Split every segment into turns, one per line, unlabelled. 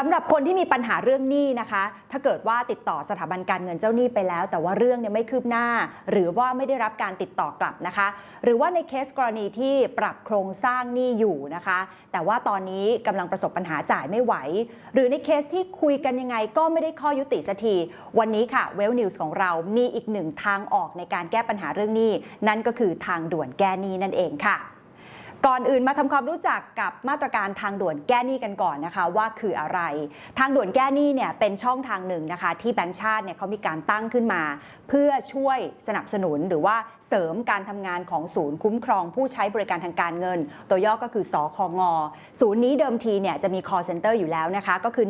สำหรับคนที่มีปัญหาเรื่องหนี้นะคะ ถ้าเกิดว่าติดต่อสถาบันการเงินเจ้าหนี้ไปแล้ว แต่ว่าเรื่องเนี่ยไม่คืบหน้า หรือว่าไม่ได้รับการติดต่อกลับนะคะ หรือว่าในเคสกรณีที่ปรับโครงสร้างหนี้อยู่นะคะ แต่ว่าตอนนี้กำลังประสบปัญหาจ่ายไม่ไหว หรือในเคสที่คุยกันยังไงก็ไม่ได้ข้อยุติสักทีวันนี้ค่ะเวลนิวส์ของเรามีอีกหนึ่งทางออกในการแก้ปัญหาเรื่องหนี้ นั่นก็คือทางด่วนแก้หนี้นั่นเองค่ะ ก่อนอื่นมาทำความรู้จักกับมาตรการทางด่วนแก้หนี้กันก่อนนะคะว่าคืออะไร ทางด่วนแก้หนี้เนี่ยเป็นช่องทางหนึ่งนะคะที่แบงก์ชาติเนี่ยเขามีการตั้งขึ้นมา เพื่อช่วยสนับสนุนหรือว่าเสริมการทำงานของศูนย์คุ้มครองผู้ใช้บริการทางการเงิน ตัวย่อก็คือสอคงศูนย์นี้เดิมทีเนี่ยจะมี call center อยู่แล้วนะคะก็คือ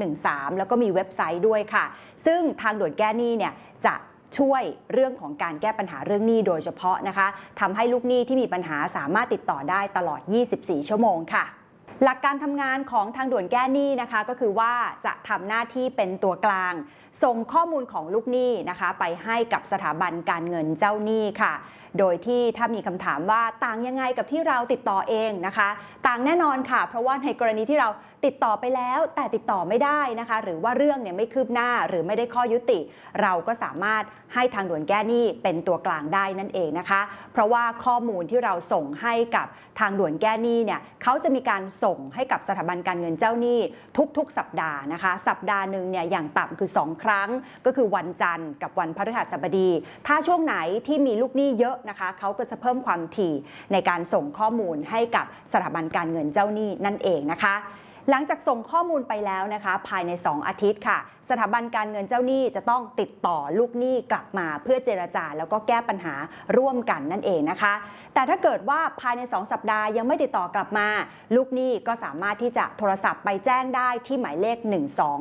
1213 แล้วก็มีเว็บไซต์ด้วยค่ะ ซึ่งทางด่วนแก้หนี้เนี่ยจะ ช่วยเรื่องของการแก้ปัญหาเรื่องหนี้โดยเฉพาะนะคะทำให้ลูกหนี้ที่มีปัญหาสามารถติดต่อได้ตลอด 24 ชั่วโมงค่ะ หลักการทำงานของทางด่วนแก้หนี้นะคะก็คือว่าจะทำหน้าที่เป็นตัวกลาง ส่งข้อมูลของลูกหนี้นะคะ ไปให้กับสถาบันการเงินเจ้าหนี้ค่ะ โดยที่ถ้ามีคำถามว่าต่างยังไงกับที่เราติดต่อเองนะคะ ต่างแน่นอนค่ะ เพราะว่าในกรณีที่เราติดต่อไปแล้วแต่ติดต่อไม่ได้นะคะ หรือว่าเรื่องเนี่ยไม่คืบหน้าหรือไม่ได้ข้อยุติ เราก็สามารถให้ทางด่วนแก้หนี้เป็นตัวกลางได้นั่นเองนะคะ เพราะว่าข้อมูลที่เราส่งให้กับทางด่วนแก้หนี้เนี่ยเขาจะมีการส่ง่งให้กับสถาบันการเงินเจ้าหนี้ทุกๆ สัปดาห์นะคะ สัปดาห์หนึ่งเนี่ยอย่างต่ำคือ 2 ครั้ง ก็คือวันจันทร์กับวันพฤหัสบดี ถ้าช่วงไหนที่มีลูกหนี้เยอะนะคะเขาก็จะเพิ่มความถี่ในการส่งข้อมูลให้กับสถาบันการเงินเจ้าหนี้นั่นเองนะคะ หลังจากส่งข้อมูลไปแล้วนะคะ ภายใน 2 อาทิตย์ค่ะ สถาบันการเงินเจ้าหนี้จะต้องติดต่อลูกหนี้กลับมาเพื่อเจรจาแล้วก็แก้ปัญหาร่วมกันนั่นเองนะคะ แต่ถ้าเกิดว่าภายใน 2 สัปดาห์ยังไม่ติดต่อกลับมา ลูกหนี้ก็สามารถที่จะโทรศัพท์ไปแจ้งได้ที่หมายเลข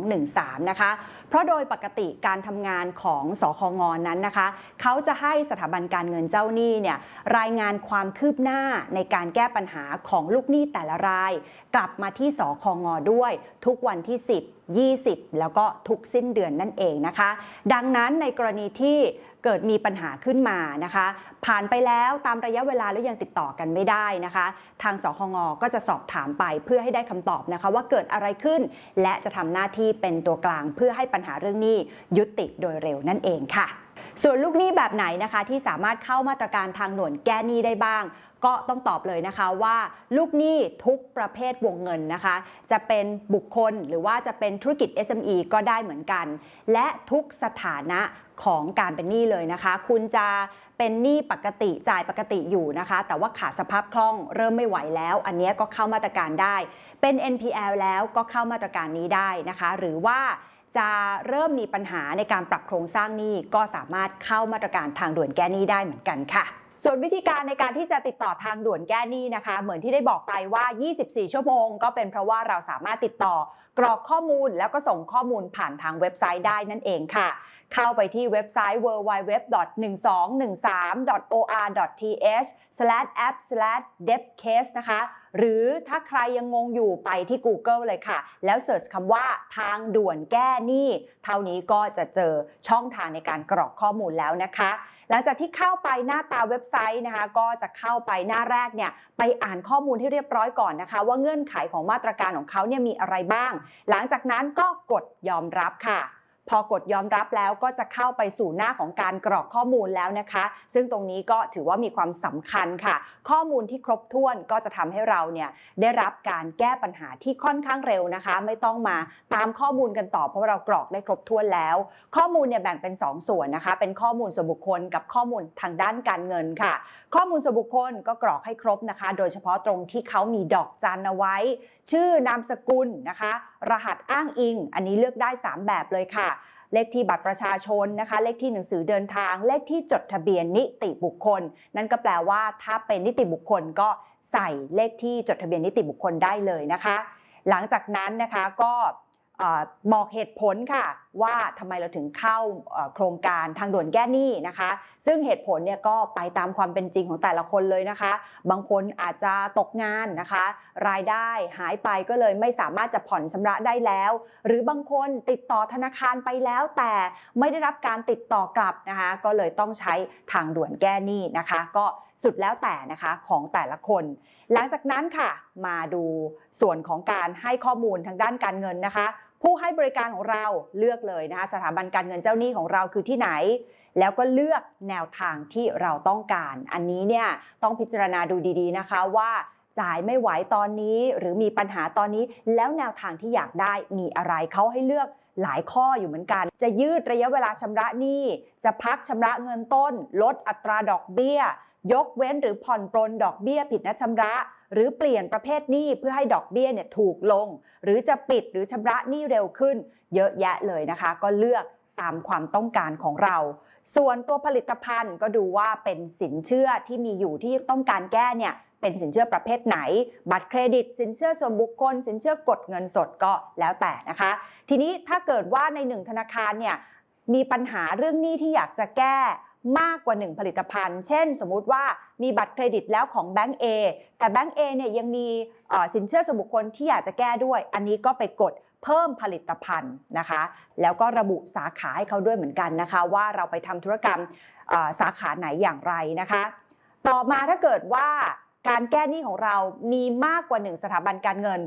1213 นะคะ เพราะโดยปกติการทำงานของสคงนั้นนะคะ เขาจะให้สถาบันการเงินเจ้าหนี้เนี่ยรายงานความคืบหน้าในการแก้ปัญหาของลูกหนี้แต่ละราย กลับมาที่สคงด้วยทุกวันที่ 10 20 แล้วก็ทุกสิ้นเดือนนั่นเองนะคะ ดังนั้นในกรณีที่เกิดมีปัญหาขึ้นมานะคะ ผ่านไปแล้วตามระยะเวลาแล้วยังติดต่อกันไม่ได้นะคะ ทางสคงก็จะสอบถามไปเพื่อให้ได้คำตอบนะคะ ว่าเกิดอะไรขึ้น และจะทำหน้าที่เป็นตัวกลางเพื่อให้ปัญหาเรื่องนี้ยุติโดยเร็วนั่นเองค่ะส่วนลูกหนี้แบบไหนนะคะที่สามารถเข้ามาตรการทางด่วนแก้หนี้ได้บ้าง ก็ต้องตอบเลยนะคะว่าลูกหนี้ทุกประเภทวงเงินนะคะ จะเป็นบุคคลหรือว่าจะเป็นธุรกิจ SME ก็ได้เหมือนกัน และทุกสถานะของการเป็นหนี้เลยนะคะ คุณจะเป็นหนี้ปกติจ่ายปกติอยู่นะคะ แต่ว่าขาดสภาพคล่องเริ่มไม่ไหวแล้ว อันนี้ก็เข้ามาตรการได้ เป็น NPL แล้วก็เข้ามาตรการนี้ได้นะคะ หรือว่าจะเริ่มมีปัญหาในการปรับโครงสร้างหนี้ก็สามารถเข้ามาตรการทางด่วนแก้หนี้ได้เหมือนกันค่ะ ส่วนวิธีการในการที่จะติดต่อทางด่วนแก้หนี้นะคะ เหมือนที่ได้บอกไปว่า 24 ชั่วโมง ก็เป็นเพราะว่าเราสามารถติดต่อกรอกข้อมูลแล้วก็ส่งข้อมูลผ่านทางเว็บไซต์ได้นั่นเองค่ะ เข้าไปที่เว็บไซต์ www.1213.or.th/app/debtcase นะคะ หรือถ้าใครยังงงอยู่ไปที่ Google เลยค่ะ แล้วเสิร์ชคำว่าทางด่วนแก้หนี้เท่านี้ก็จะเจอช่องทางในการกรอกข้อมูลแล้วนะคะ หลังจากที่เข้าไปหน้าตาเว็บไซต์นะคะ ก็จะเข้าไปหน้าแรกเนี่ยไปอ่านข้อมูลที่เรียบร้อยก่อนนะคะ ว่าเงื่อนไขของมาตรการของเขาเนี่ยมีอะไรบ้าง หลังจากนั้นก็กดยอมรับค่ะ พอกดยอมรับแล้วก็จะเข้าไปสู่หน้าของการกรอกข้อมูลแล้วนะคะ ซึ่งตรงนี้ก็ถือว่ามีความสำคัญค่ะ ข้อมูลที่ครบถ้วนก็จะทำให้เราเนี่ยได้รับการแก้ปัญหาที่ค่อนข้างเร็วนะคะ ไม่ต้องมาตามข้อมูลกันต่อเพราะเรากรอกได้ครบถ้วนแล้ว ข้อมูลเนี่ยแบ่งเป็น 2 ส่วนนะคะ เป็นข้อมูลส่วนบุคคลกับข้อมูลทางด้านการเงินค่ะ ข้อมูลส่วนบุคคลก็กรอกให้ครบนะคะ โดยเฉพาะตรงที่เขามีดอกจันเอาไว้ ชื่อนามสกุลนะคะ รหัสอ้างอิง อันนี้เลือกได้ 3 แบบเลยค่ะ เลขที่บัตรประชาชนนะคะ เลขที่หนังสือเดินทาง เลขที่จดทะเบียนนิติบุคคล นั่นก็แปลว่าถ้าเป็นนิติบุคคลก็ใส่เลขที่จดทะเบียนนิติบุคคลได้เลยนะคะ หลังจากนั้นนะคะก็อ่อบอกเหตุผลค่ะ ว่าทำไมเราถึงเข้าโครงการทางด่วนแก้หนี้นะคะ ซึ่งเหตุผลเนี่ยก็ไปตามความเป็นจริงของแต่ละคนเลยนะคะ บางคนอาจจะตกงานนะคะ รายได้หายไปก็เลยไม่สามารถจะผ่อนชำระได้แล้ว หรือบางคนติดต่อธนาคารไปแล้ว แต่ไม่ได้รับการติดต่อกลับนะคะ ก็เลยต้องใช้ทางด่วนแก้หนี้นะคะ ก็สุดแล้วแต่นะคะของแต่ละคน หลังจากนั้นค่ะมาดูส่วนของการให้ข้อมูลทางด้านการเงินนะคะ ผู้ให้บริการของเราเลือกเลยนะคะสถาบันการเงินเจ้าหนี้ของเราคือที่ไหน แล้วก็เลือกแนวทางที่เราต้องการ อันนี้เนี่ยต้องพิจารณาดูดีๆนะคะว่าจ่ายไม่ไหวตอนนี้ หรือมีปัญหาตอนนี้ แล้วแนวทางที่อยากได้มีอะไรเขาให้เลือกหลายข้ออยู่เหมือนกัน จะยืดระยะเวลาชำระหนี้ จะพักชำระเงินต้น ลดอัตราดอกเบี้ย ยกเว้นหรือผ่อนปรนดอกเบี้ยผิดนัดชำระ หรือเปลี่ยนประเภทหนี้เพื่อให้ดอกเบี้ยเนี่ยถูกลง หรือจะปิดหรือชำระหนี้เร็วขึ้น เยอะแยะเลยนะคะ ก็เลือกตามความต้องการของเรา ส่วนตัวผลิตภัณฑ์ก็ดูว่าเป็นสินเชื่อที่มีอยู่ที่ต้องการแก้เนี่ยเป็นสินเชื่อประเภทไหน บัตรเครดิต สินเชื่อส่วนบุคคล สินเชื่อกดเงินสดก็แล้วแต่นะคะ ทีนี้ถ้าเกิดว่าในหนึ่งธนาคารเนี่ยมีปัญหาเรื่องหนี้ที่อยากจะแก้ มากกว่า 1 ผลิตภัณฑ์ เช่น สมมุติว่ามีบัตรเครดิตแล้วของแบงก์ A แต่แบงก์ A เนี่ยยังมีสินเชื่อส่วนบุคคลที่อยากจะแก้ด้วย อันนี้ก็ไปกดเพิ่มผลิตภัณฑ์นะคะ แล้วก็ระบุสาขาให้เขาด้วยเหมือนกันนะคะ ว่าเราไปทำธุรกรรมสาขาไหนอย่างไรนะคะ ต่อมาถ้าเกิดว่าการแก้หนี้ของเรามีมากกว่า 1 สถาบันการเงิน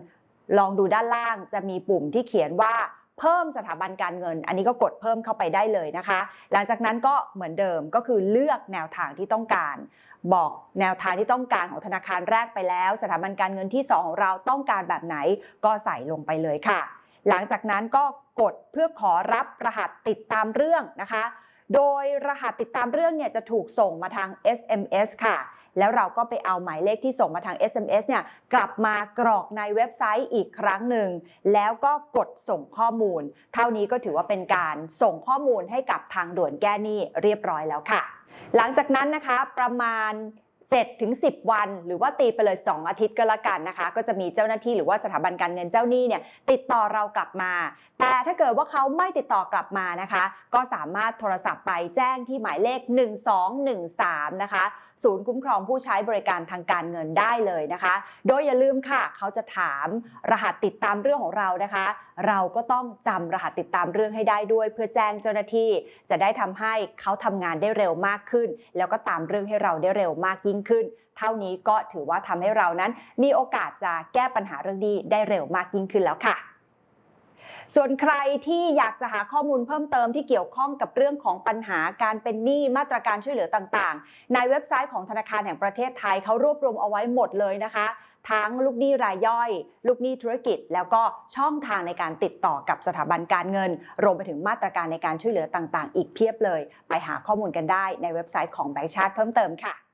ลองดูด้านล่างจะมีปุ่มที่เขียนว่า เพิ่มสถาบันการเงิน อันนี้ก็กดเพิ่มเข้าไปได้เลยนะคะ หลังจากนั้นก็เหมือนเดิมก็คือเลือกแนวทางที่ต้องการ บอกแนวทางที่ต้องการของธนาคารแรกไปแล้ว สถาบันการเงินที่ 2 ของเราต้องการแบบไหนก็ใส่ลงไปเลยค่ะ หลังจากนั้นก็กดเพื่อขอรับรหัสติดตามเรื่องนะคะ โดยรหัสติดตามเรื่องเนี่ยจะถูกส่งมาทาง SMS ค่ะ แล้วเราก็ไปเอาหมายเลขที่ส่งมาทาง SMS เนี่ยกลับมากรอกในเว็บไซต์อีกครั้งหนึ่ง แล้วก็กดส่งข้อมูล เท่านี้ก็ถือว่าเป็นการส่งข้อมูลให้กับทางด่วนแก้หนี้เรียบร้อยแล้วค่ะ หลังจากนั้นนะคะประมาณ 7ถึง10 วัน หรือว่าตีไปเลย 2 อาทิตย์ก็แล้วกันนะคะ ก็จะมีเจ้าหน้าที่หรือว่าสถาบันการเงินเจ้าหนี้เนี่ยติดต่อเรากลับมา แต่ถ้าเกิดว่าเขาไม่ติดต่อกลับมานะคะ ก็สามารถโทรศัพท์ไปแจ้งที่หมายเลข 1213 นะคะ ศูนย์คุ้มครองผู้ใช้บริการทางการเงินได้เลยนะคะ โดยอย่าลืมค่ะ เขาจะถามรหัสติดตามเรื่องของเรานะคะ เราก็ต้องจำรหัสติดตามเรื่องให้ได้ด้วย เพื่อแจ้งเจ้าหน้าที่ จะได้ทำให้เขาทำงานได้เร็วมากขึ้น แล้วก็ตามเรื่องให้เราได้เร็วมากยิ่งขึ้น เท่านี้ก็ถือว่าทำให้เรานั้น มีโอกาสจะแก้ปัญหาเรื่องนี้ได้เร็วมากยิ่งขึ้นแล้วค่ะ ส่วนใครที่อยากจะหาข้อมูลเพิ่มเติมที่เกี่ยวข้องกับเรื่องของปัญหาการเป็นหนี้มาตรการช่วยเหลือต่างๆ ในเว็บไซต์ของธนาคารแห่งประเทศไทยเขารวบรวมเอาไว้หมดเลยนะคะ ทั้งลูกหนี้รายย่อย ลูกหนี้ธุรกิจ แล้วก็ช่องทางในการติดต่อกับสถาบันการเงิน รวมไปถึงมาตรการในการช่วยเหลือต่างๆ อีกเพียบเลย ไปหาข้อมูลกันได้ในเว็บไซต์ของแบงก์ชาติเพิ่มเติมค่ะ